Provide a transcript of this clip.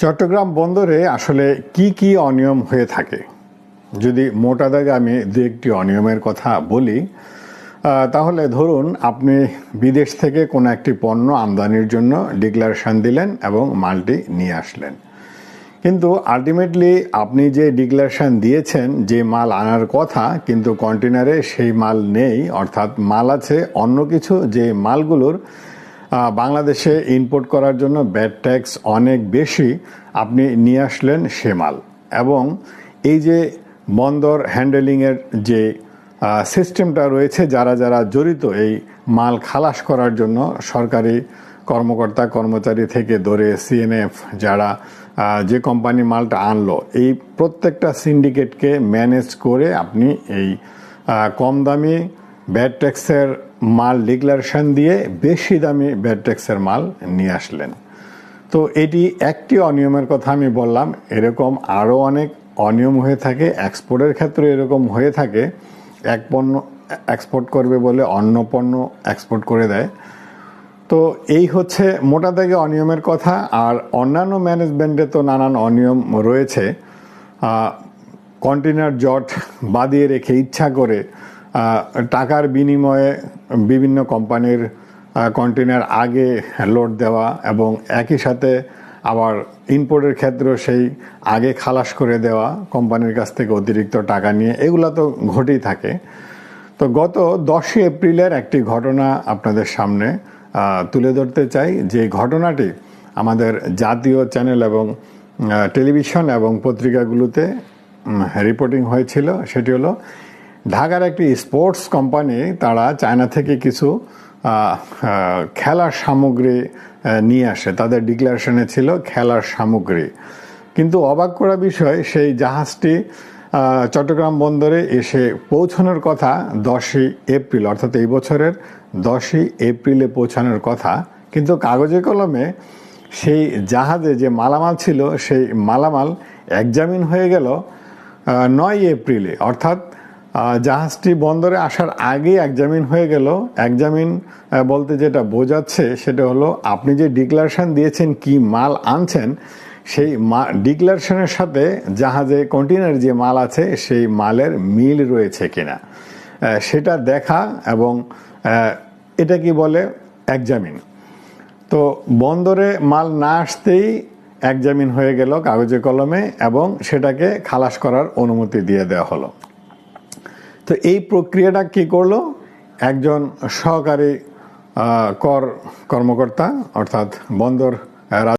চট্টগ্রাম বন্দরে আসলে কি কি অনিয়ম হয়ে থাকে? যদি মোটা দাগে আমি দু একটি অনিয়মের কথা বলি তাহলে ধরুন আপনি বিদেশ থেকে কোনো একটি পণ্য আমদানির জন্য ডিক্লারেশন দিলেন এবং মালটি নিয়ে আসলেন। কিন্তু আলটিমেটলি আপনি যে ডিক্লারেশন দিয়েছেন, যে মাল আনার কথা, কিন্তু কন্টেনারে সেই মাল নেই, অর্থাৎ মাল আছে অন্য কিছু, যে মালগুলোর বাংলাদেশে ইম্পোর্ট করার জন্য ব্যাড ট্যাক্স অনেক বেশি আপনি নিয়ে আসলেন সে মাল। এবং এই যে বন্দর হ্যান্ডেলিংয়ের যে সিস্টেমটা রয়েছে, যারা যারা জড়িত এই মাল খালাস করার জন্য সরকারি কর্মকর্তা, কর্মচারী থেকে ধরে সিএনএফ যারা যে কোম্পানি মালটা আনলো, এই প্রত্যেকটা সিন্ডিকেটকে ম্যানেজ করে আপনি এই কম দামি ব্যাড ট্যাক্সের মাল ডিক্লারেশন দিয়ে বেশি দামি ব্যাড ট্যাক্সের মাল নিয়ে আসলেন। তো এটি একটি অনিয়মের কথা আমি বললাম, এরকম আরও অনেক অনিয়ম হয়ে থাকে, এক্সপোর্টের ক্ষেত্রে এরকম হয়ে থাকে, এক পণ্য এক্সপোর্ট করবে বলে অন্য পণ্য এক্সপোর্ট করে দেয়। তো এই হচ্ছে মোটা দাগে অনিয়মের কথা, আর অন্যান্য ম্যানেজমেন্টে তো নানান অনিয়ম রয়েছে। কন্টেনার জট বাদিয়ে রেখে ইচ্ছা করে টাকার বিনিময়ে বিভিন্ন কোম্পানির কন্টেনার আগে লোড দেওয়া এবং একই সাথে আবার ইনপোর্টের ক্ষেত্রেও সেই আগে খালাস করে দেওয়া কোম্পানির কাছ থেকে অতিরিক্ত টাকা নিয়ে, এগুলো তো ঘটেই থাকে। তো গত দশই এপ্রিলের একটি ঘটনা আপনাদের সামনে তুলে ধরতে চাই। যে ঘটনাটি আমাদের জাতীয় চ্যানেল এবং টেলিভিশন এবং পত্রিকাগুলোতে রিপোর্টিং হয়েছিল, সেটি হলো ঢাকার একটি স্পোর্টস কোম্পানি, তারা চায়না থেকে কিছু খেলার সামগ্রী নিয়ে আসে। তাদের ডিক্লারেশনে ছিল খেলার সামগ্রী। কিন্তু অবাক করা বিষয়, সেই জাহাজটি চট্টগ্রাম বন্দরে এসে পৌঁছানোর কথা দশই এপ্রিল, অর্থাৎ এই বছরের দশই এপ্রিলে পৌঁছানোর কথা। কিন্তু কাগজে কলমে সেই জাহাজে যে মালামাল ছিল, সেই মালামাল একজামিন হয়ে গেল নয় এপ্রিলে। অর্থাৎ জাহাজটি বন্দরে আসার আগে একজামিন হয়ে গেল। একজামিন বলতে যেটা বোঝাচ্ছে সেটা হলো, আপনি যে ডিক্লারেশন দিয়েছেন, কি মাল আনছেন, সেই মা, ডিক্লারেশনের সাথে জাহাজে কন্টেনার যে মাল আছে, সেই মালের মিল রয়েছে কিনা। সেটা দেখা এবং এটা কি বলে? একজামিন তো বন্দরে মাল না আসতেই একজামিন হয়ে গেল কাগজে কলমে এবং সেটাকে খালাস করার অনুমতি দিয়ে দেওয়া হলো। তো এই প্রক্রিয়াটা কি করল? একজন সহকারী কর কর্মকর্তা অর্থাৎ বন্দর